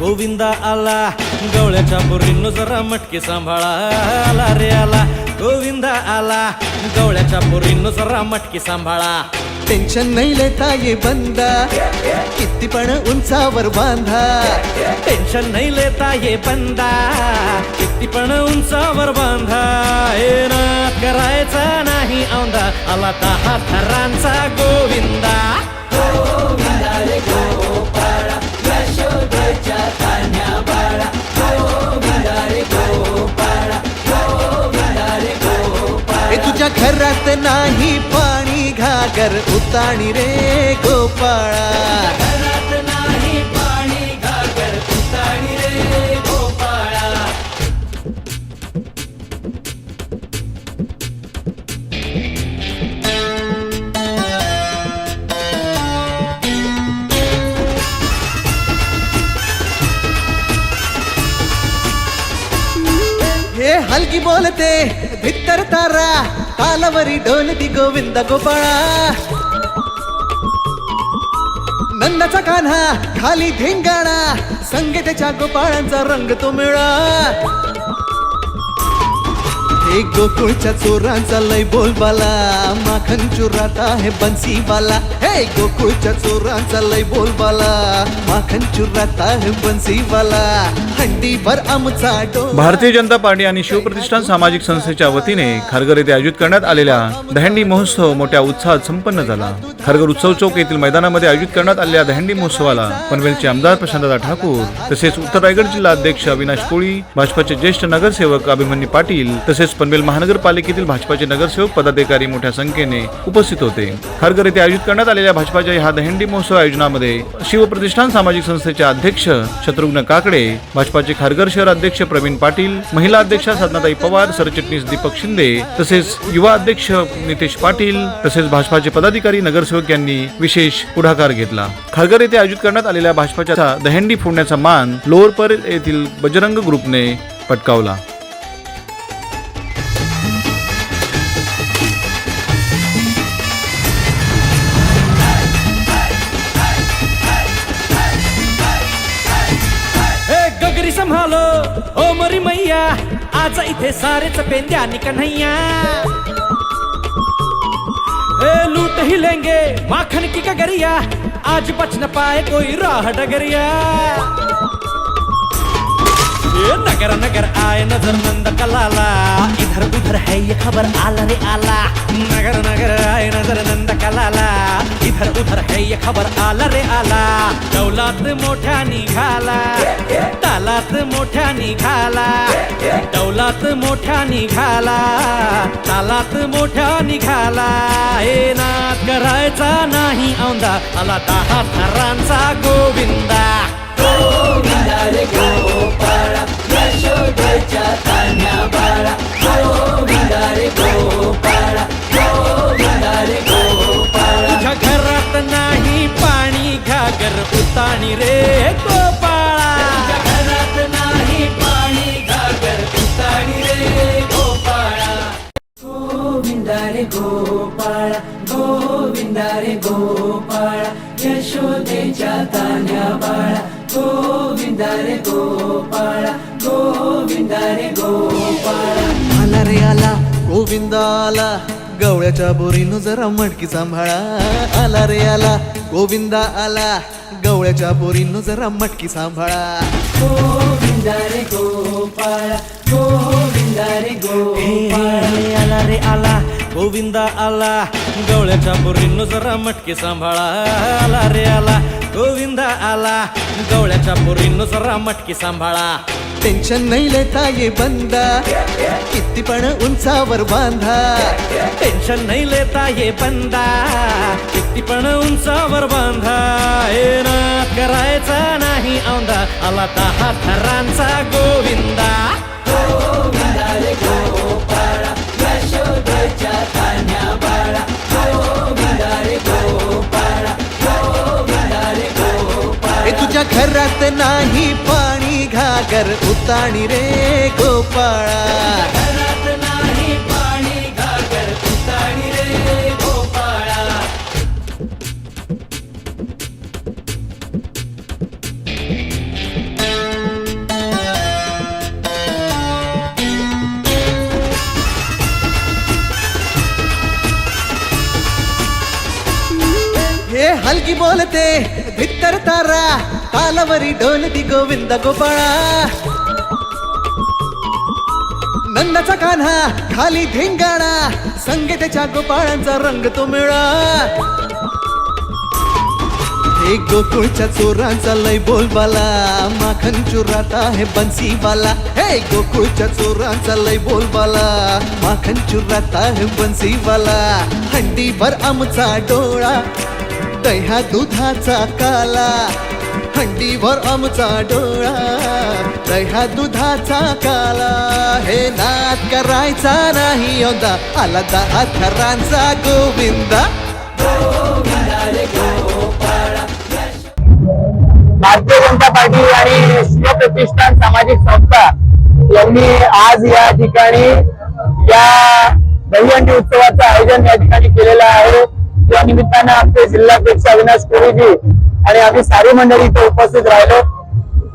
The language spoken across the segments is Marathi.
गोविंदा आला गवळ्याच्या बोरीनं जरा मटके सांभाळा आला रे आला. गोविंदा आला गवळ्याच्या बोरीनं जरा मटके सांभाळा. टेन्शन नाही लेता ये बंदा किती पण उंचावर बांधा. टेन्शन नाही लेता ये बंदा किती पण उंचावर बांधा. हे नाद करायचा नाही औंधा आला दहा थरांचा गोविंदा. घरात नाही पाणी घागर उताणी रे गोपाळा घरात नाही पाणी घागर उताणी रे गोपाळा. हे हलकी बोलते भित्तर तारा. तालावरी डोलती गोविंद गोपाळा. नंदाचा कान्हा खाली धिंगाणा संगीताच्या गोपाळांचा रंग तो मिळा एक गोकुळच्या चोरांचा लय बोलबाला. माखन चुरात आहे बन्सीवाला हे गोकुळच्या चोरांचा लय बोलबाला. माखन चुरात आहे बन्सीवाला हंडी भर आमचा भारतीय जनता पार्टी आणि शिवप्रतिष्ठान सामाजिक संस्थेच्या वतीने खारघर येथे आयोजित करण्यात आलेल्या दहंडी महोत्सव मोठ्या उत्साहात संपन्न झाला. खारघर उत्सव चौक येथील मैदानामध्ये आयोजित करण्यात आलेल्या दहंडी महोत्सवाला पनवेलचे आमदार प्रशांतदा ठाकूर तसेच उत्तर रायगड जिल्हा अध्यक्ष अविनाश कोळी भाजपाचे ज्येष्ठ नगरसेवक अभिमन्यू पाटील तसेच पनवेल महानगरपालिकेतील भाजपाचे नगरसेवक पदाधिकारी मोठ्या संख्येने उपस्थित होते. खारघर येथे आयोजित करण्यात आलेल्या भाजपाच्या ह्या दहंडी महोत्सव आयोजनामध्ये शिवप्रतिष्ठान सामाजिक संस्थेचे अध्यक्ष शत्रुघ्न काकडे भाजपाचे खारघर शहर अध्यक्ष प्रवीण पाटील महिला अध्यक्षा साधनाताई पवार सरचिटणीस दीपक शिंदे तसेच युवा अध्यक्ष नितेश पाटील तसेच भाजपाचे पदाधिकारी नगरसेवक यांनी विशेष पुढाकार घेतला. खारघर येथे आयोजित करण्यात आलेल्या भाजपाच्या दहंडी फोडण्याचा मान लोअर येथील बजरंग ग्रुपने पटकावला. मरी आज इथे सारेच पेंद्यानी कन्हैया लूट ही लेंगे माखन की गगरिया आज बच न पाए कोई राह डगरिया. नगर नगर आए नजर नंद कलाला. इधर उधर है ये खबर आला रे आला. नगर नगर आए नजर नंद कलाला. इधर उधर है ये खबर आला रे आला. डौलात मोठ्या निघाला. तालात मोठ्या निघाला. डौलात मोठ्या निघाला. तालात मोठ्या निघाला. हे नाद करायचा नाही औंदा. आला दहा थरांचा गोविंदा. गोविंदा रे तान्या बाळा. तुझ्या घरात नाही पाणी घागर उताणी रे गोपाळा आला गवळ्याच्या बोरीनं जरा मटकी सांभाळा. आला रे आला गोविंद आला गवळ्याच्या बोरीनं जरा मटकी सांभाळा. गोविंदा रे गोपाळ गोविंदा रे गोपाळ. आला रे आला गोविंदा आला गवळ्याच्या बोरीनं जरा मटके सांभाळा. आला रे आला गोविंदा आला. गवळ्याच्या पोरीनुसार मटकी सांभाळा. टेन्शन नाही लेता ये बंदा. किती पण उंचावर बांधा. टेन्शन नाही लेता ये बंदा. किती पण उंचावर बांधा. हे ना करायचा नाही औंदा. आला दहा थरांचा गोविंदा. हे तुझ्या घरात नाही पाणी घागर उताणी रे गोपाळा. उताणी रे हलकी बोलते भित्तर तारा. तालावरी डोलती गोविंद गोपाळा. नंदाचा कान्हा खाली धिंगाणा संगीताच्या गोपाळांचा रंग तो मिळा हे गोकुळच्या चोरांचा लय बोलबाला माखन चुरात आहे बन्सीवाला हे गोकुळच्या चोरांचा लय बोलबाला माखन चुरात आहे बन्सीवाला हंडीभर आमचा डोळा दह्या दुधाचा काला. थंडीवर आमचा डोळा. दह्या दुधाचा काला. हे नाद करायचा नाही यंदा. आला दहा थरांचा गोविंदा. भारतीय जनता पार्टी आणि शिवप्रतिष्ठान सामाजिक संस्था यांनी आज या ठिकाणी या दहीहंडी उत्सवाचं आयोजन या ठिकाणी केलेलं आहे. त्या निमित्तानं आमचे जिल्हाध्यक्ष अविनाश कोळीजी आणि आम्ही सारी मंडळी इथे उपस्थित राहिलो.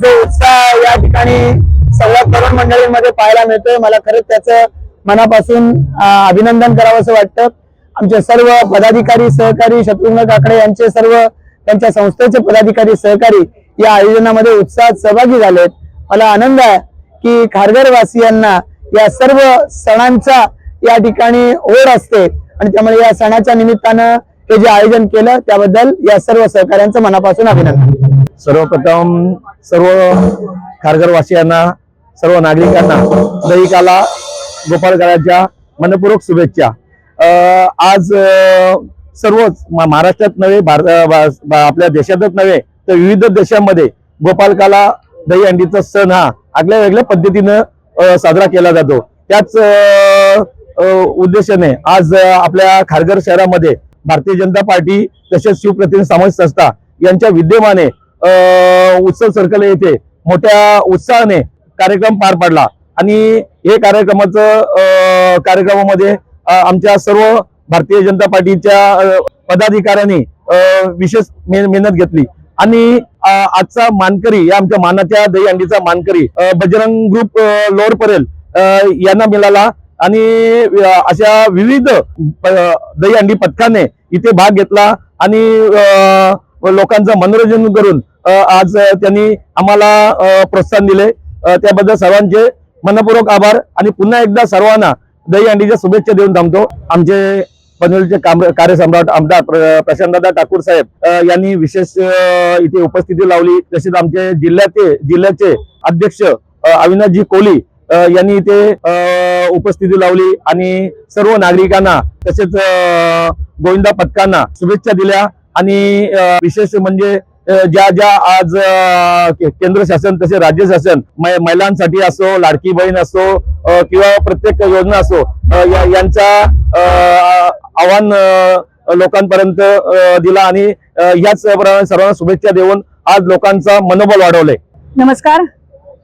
जो उत्साह या ठिकाणी सर्व तरुण मंडळींमध्ये पाहायला मिळतोय मला खरंच त्याचं मनापासून अभिनंदन करावं असं वाटतं. आमचे सर्व पदाधिकारी सहकारी शत्रुघ्न काकडे यांचे सर्व त्यांच्या संस्थेचे पदाधिकारी सहकारी या आयोजनामध्ये उत्साहात सहभागी झालेत. मला आनंद आहे की खारघरवासियांना या सर्व सणांचा या ठिकाणी ओढ असते. आणि त्यामुळे या सणाच्या निमित्तानं हे जे आयोजन केलं त्याबद्दल या सर्व सहकाऱ्यांचं मनापासून अभिनंदन. सर्वप्रथम सर्व खारघरवासियांना सर्व नागरिकांना दहिकाला गोपाळकाळाच्या मनपूर्वक शुभेच्छा. आज सर्वच महाराष्ट्रात नव्हे भारत बा- आपल्या देशातच नव्हे तर विविध देशांमध्ये गोपालकाला दहीहंडीचा सण हा आगळ्या वेगळ्या पद्धतीनं साजरा केला जातो. त्याच उद्देशाने आज आपल्या खारघर शहरामध्ये भारतीय जनता पार्टी तसेच शिवप्रतिनिधी समाज संस्था यांच्या विद्यमाने अं, उत्सव सर्कल येथे मोठ्या उत्साहाने कार्यक्रम पार पडला. आणि हे कार्यक्रमाचं अं, कार्यक्रमामध्ये आमच्या सर्व भारतीय जनता पार्टीच्या पदाधिकाऱ्यांनी अं, विशेष मेहनत घेतली. आणि आजचा मानकरी या आमच्या मानाच्या दहीहंडीचा मानकरी बजरंग ग्रुप लोअर परेल यांना मिळाला. आणि अशा विविध दहीहंडी पथकाने इथे भाग घेतला आणि लोकांचं मनोरंजन करून आज त्यांनी आम्हाला प्रोत्साहन दिले. त्याबद्दल सर्वांचे मनपूर्वक आभार आणि पुन्हा एकदा सर्वांना दहीहंडीच्या शुभेच्छा देऊन थांबतो. आमचे पनवेलचे काम कार्यसम्राट आमदार प्रशांतदा प्रशांतदादा ठाकूर साहेब यांनी विशेष इथे उपस्थिती लावली. तसेच आमचे जिल्ह्याचे जिल्ह्याचे अध्यक्ष अविनाशजी कोहली यांनी इथे अं, उपस्थिती लावली आणि सर्व नागरिकांना तसेच गोविंदा पथकांना शुभेच्छा दिल्या. आणि विशेष म्हणजे ज्या ज्या आज केंद्र शासन तसे राज्य शासन महिलांसाठी असो लाडकी बहीण असो किंवा प्रत्येक योजना असो यांचा अं, आव्हान लोकांपर्यंत दिला आणि याच प्रमाणे सर्वांना शुभेच्छा देऊन आज लोकांचा मनोबल वाढवले. नमस्कार.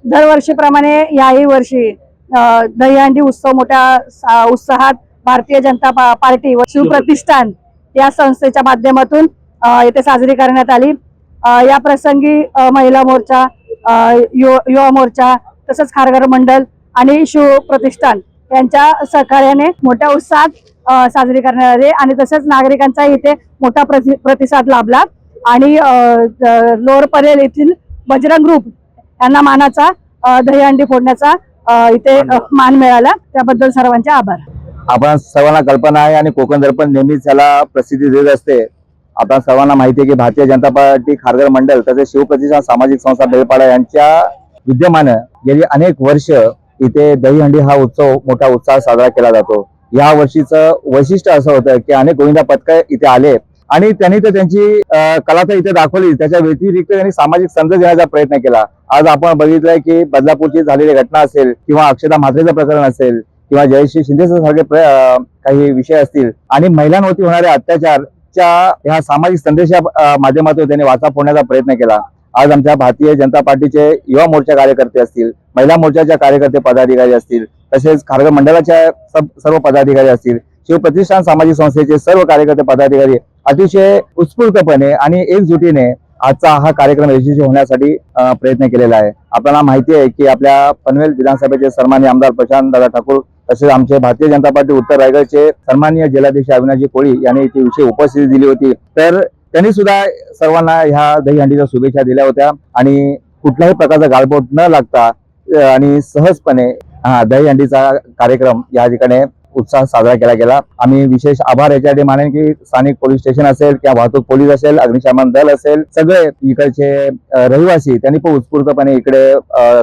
दरवर्षीप्रमाणे याही वर्षी दहीहंडी उत्सव मोठ्या उत्साहात भारतीय जनता पा- पार्टी व शिवप्रतिष्ठान या संस्थेच्या माध्यमातून येथे साजरी करण्यात आली. या प्रसंगी महिला मोर्चा अ, युवा मोर्चा तसंच खारघर मंडल आणि शिवप्रतिष्ठान यांच्या सहकार्याने मोठ्या उत्साहात साजरी करण्यात आली आणि तसंच नागरिकांचा इथे मोठा प्रति- प्रतिसाद लाभला. आणि लोअर परेल येथील बजरंग ग्रुप यांना मानाचा दहीहंडी फोडण्याचा इथे मान मिळाला. त्याबद्दल सर्वांचे आभार. आपण सर्वांना कल्पना आहे आणि कोकण दर्पण नेहमीच याला प्रसिद्धी देत असते. आता सर्वांना माहिती आहे की भारतीय जनता पार्टी खारघर मंडळ तसेच शिवप्रतिष्ठान सामाजिक संस्था बेलपाडा यांच्या विद्यमानं गेली अनेक वर्ष इथे दहीहंडी हा उत्सव मोठ्या उत्साहात साजरा केला जातो. या वर्षीचं वैशिष्ट्य असं होतं की अनेक गोविंदा पथक इथे आले. आणि त्यांनी तर त्यांची कलाता कला इथे दाखवली त्याच्या व्यतिरिक्त त्यांनी सामाजिक संदेश देण्याचा प्रयत्न केला. आज आपण बघितलंय की बदलापूरची झालेली घटना असेल किंवा अक्षता म्हात्रेचं प्रकरण असेल किंवा जयश्री शिंदे सारखे काही विषय असतील आणि महिलांवरती होणारे अत्याचारच्या ह्या सामाजिक संदेशा माध्यमातून त्यांनी वाचा फोडण्याचा प्रयत्न केला. आज आमच्या भारतीय जनता पार्टीचे युवा मोर्चा कार्यकर्ते असतील महिला मोर्चाच्या कार्यकर्ते पदाधिकारी असतील तसेच खारघर मंडळाच्या सर्व पदाधिकारी असतील शिवप्रतिष्ठान सामाजिक संस्थेचे सर्व कार्यकर्ते पदाधिकारी अतिशय उत्स्फूर्तपणे आणि एकजुटीने आजचा हा कार्यक्रम यशस्वी होण्यासाठी प्रयत्न केलेला आहे. आपल्याला माहिती आहे की आपल्या पनवेल विधानसभेचे सन्मान्य आमदार प्रशांत दादा ठाकूर तसेच आमचे भारतीय जनता पार्टी उत्तर रायगडचे सन्मान्य जिल्हाध्यक्ष अविनाजी कोळी यांनी इथे विषय उपस्थिती दिली होती. तर त्यांनी सुद्धा सर्वांना ह्या दहीहंडीच्या शुभेच्छा दिल्या होत्या आणि कुठल्याही प्रकारचा गाळबोट न लागता आणि सहजपणे हा दहीहंडीचा कार्यक्रम या ठिकाणी उत्साह साजरा केला गेला. आम्ही विशेष आभार याच्यासाठी मानेन की स्थानिक पोलीस स्टेशन असेल किंवा वाहतूक पोलीस असेल अग्निशमन दल असेल सगळे इकडचे रहिवासी त्यांनी पण उत्स्फूर्तपणे इकडे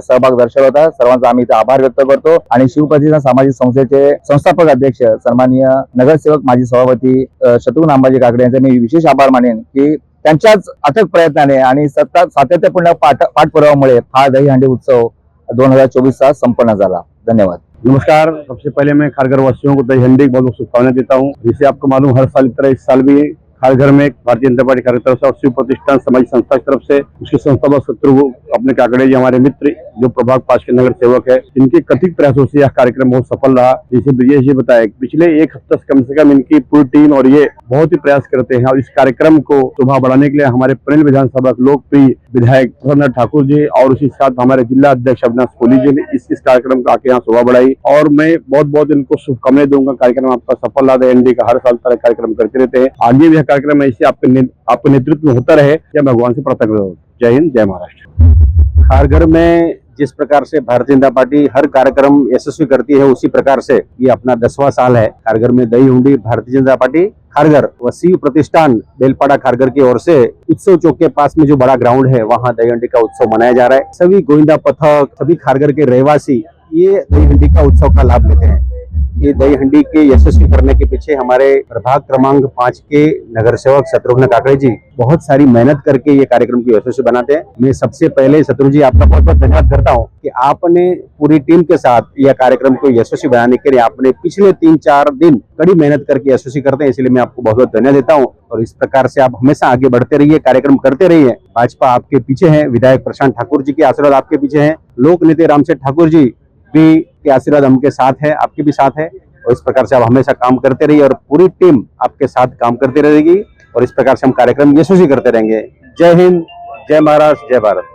सहभाग दर्शवला होता. सर्वांचा आम्ही इथे आभार व्यक्त करतो. आणि शिवप्रतिष्ठान सामाजिक संस्थेचे संस्थापक अध्यक्ष सन्माननीय नगरसेवक माजी सभापती शत्रुघ्न अंबाजी काकडे यांचे मी विशेष आभार मानेन की त्यांच्याच अथक प्रयत्नाने आणि सतत सातत्यपूर्ण पाठ पाठपुराव्यामुळे हा दहीहंडी उत्सव दोन हजार चोवीसचा संपन्न झाला. धन्यवाद. नमस्कार। सबसे पहले मैं खारगर वासियों को दही हंडी बहुत बहुत शुभकामनाएं देता हूँ। जिसे आपको मालूम हर साल की तरह इस साल भी खारघर में भारतीय जनता पार्टी तरफ़ से और शिव प्रतिष्ठान समाज संस्था की तरफ़ से, उसके संस्थापक शत्रु अपने काकड़े जी हमारे मित्र जो प्रभाग पास के नगर सेवक है, इनके कथित प्रयासों से यह कार्यक्रम बहुत सफल रहा। जिसे ब्रिजेश जी बताया पिछले एक हफ़्ते से कम से कम इनकी पूरी टीम और ये बहुत ही प्रयास करते हैं और इस कार्यक्रम को शोभा बढ़ाने के लिए हमारे प्रणल विधानसभा के लोकप्रिय विधायक प्रसन्न ठाकुर जी और उसी साथ हमारे जिला अध्यक्ष अविनाश कोहली जी ने इस इस कार्यक्रम को आके यहाँ शोभा बढ़ाई। और मैं बहुत बहुत इनको शुभकामनाएँ दूँगा, कार्यक्रम आपका सफल रहा एनडी का हर साल तरह कार्यक्रम करते रहते हैं। आगे भी कार्यक्रम ऐसे आपके आपके नेतृत्व में होता रहे। या भगवान से प्रार्थना करो जय हिंद, जय महाराष्ट्र। खारघर में जिस प्रकार से भारतीय जनता पार्टी हर कार्यक्रम यशस्वी करती है, उसी प्रकार से ये अपना दसवां साल है। खारघर में दही हुंडी भारतीय जनता पार्टी, खारघर व शिव प्रतिष्ठान बेलपाड़ा खारघर की ओर से उत्सव चौक के पास में जो बड़ा ग्राउंड है, वहाँ दही हंडी का उत्सव मनाया जा रहा है। सभी गोविंदा पथक, सभी खारघर के रहवासी ये दही हंडी का उत्सव का लाभ लेते हैं। ये दही हंडी के यशस्वी करने के पीछे हमारे प्रभाग क्रमांक पाँच के नगर सेवक शत्रुघ्न काकड़े जी बहुत सारी मेहनत करके ये कार्यक्रम को यशस्वी बनाते हैं। मैं सबसे पहले शत्रु जी, आपका बहुत बहुत धन्यवाद करता हूँ कि आपने पूरी टीम के साथ यह कार्यक्रम को यशस्वी बनाने के लिए आपने पिछले तीन चार दिन कड़ी मेहनत करके यशस्वी करते हैं, इसलिए मैं आपको बहुत बहुत धन्यवाद देता हूँ। और इस प्रकार से आप हमेशा आगे बढ़ते रहिए, कार्यक्रम करते रहिए। भाजपा आपके पीछे है, विधायक प्रशांत ठाकुर जी के आशीर्वाद आपके पीछे है। लोक नेता रामसेठ ठाकुर जी भी के आशीर्वाद हमके साथ है, आपके भी साथ है, और इस प्रकार से आप हमेशा काम करते रहिए और पूरी टीम आपके साथ काम करती रहेगी और इस प्रकार से हम कार्यक्रम यशस्वी करते रहेंगे। जय हिंद, जय महाराष्ट्र, जय भारत।